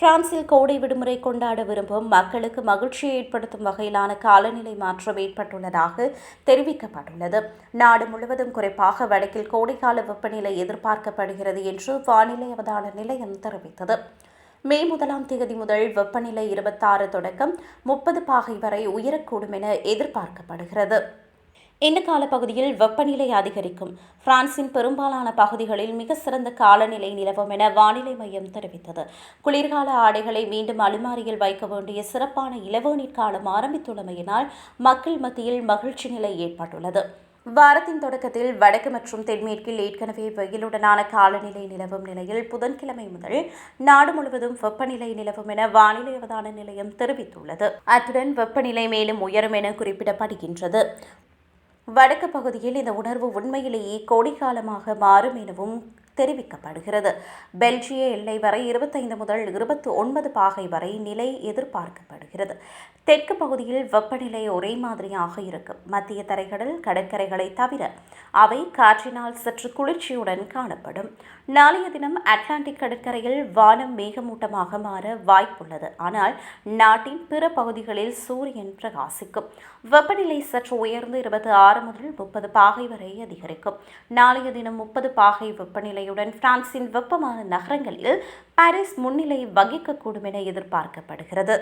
பிரான்சில் கோடை விடுமுறை கொண்டாட விரும்பும் மக்களுக்கு மகிழ்ச்சியை ஏற்படுத்தும் வகையிலான காலநிலை மாற்றம் ஏற்பட்டுள்ளதாக தெரிவிக்கப்பட்டுள்ளது. நாடு முழுவதும் குறிப்பாக வடக்கில் கோடைக்கால வெப்பநிலை எதிர்பார்க்கப்படுகிறது என்று வானிலை அவதான நிலையம் தெரிவித்தது. மே முதலாம் தேதி முதல் வெப்பநிலை இருபத்தாறு தொடக்கம் முப்பது பாகை வரை உயரக்கூடும் என எதிர்பார்க்கப்படுகிறது. இந்த காலப்பகுதியில் வெப்பநிலை அதிகரிக்கும். பிரான்சின் பெரும்பாலான பகுதிகளில் மிக சிறந்த காலநிலை நிலவும் என வானிலை மையம் தெரிவித்தது. குளிர்கால ஆடைகளை மீண்டும் அலுமாரியில் வைக்க வேண்டிய சிறப்பான இளவேநீர் காலம் ஆரம்பித்துள்ளமையினால் மக்கள் மத்தியில் மகிழ்ச்சி நிலை ஏற்பட்டுள்ளது. வாரத்தின் தொடக்கத்தில் வடக்கு மற்றும் தென்மேற்கில் ஏற்கனவே வெயிலுடனான காலநிலை நிலவும் நிலையில் புதன்கிழமை முதல் நாடு முழுவதும் வெப்பநிலை நிலவும் என வானிலை அவதான நிலையம் தெரிவித்துள்ளது. அத்துடன் வெப்பநிலை மேலும் உயரும் என குறிப்பிடப்படுகின்றது. வடக்கு பகுதியில் இந்த உணர்வு உண்மையிலேயே கோடைக்காலமாக மாறும் எனவும் தெரிவிக்கப்படுகிறது. பெல்ஜிய எல்லை வரை இருபத்தைந்து முதல் இருபத்தி ஒன்பது பாகை வரை நிலை எதிர்பார்க்கப்படுகிறது. தெற்கு பகுதியில் வெப்பநிலை ஒரே மாதிரியாக இருக்கும். மத்திய தரைகடல் கடற்கரைகளை தவிர அவை காற்றினால் சற்று குளிர்ச்சியுடன் காணப்படும். நாளைய தினம் அட்லாண்டிக் கடற்கரையில் வானம் மேகமூட்டமாக மாற வாய்ப்புள்ளது. ஆனால் நாட்டின் பிற பகுதிகளில் சூரியன் பிரகாசிக்கும். வெப்பநிலை சற்று உயர்ந்து இருபத்தி ஆறு முதல் முப்பது பாகை வரை அதிகரிக்கும். நாளைய தினம் முப்பது பாகை வெப்பநிலை வெப்பநிலையுடன் பிரான்சின் வெப்பமான நகரங்களில் பாரிஸ் முன்னிலை வகிக்கக்கூடும் என எதிர்பார்க்கப்படுகிறது.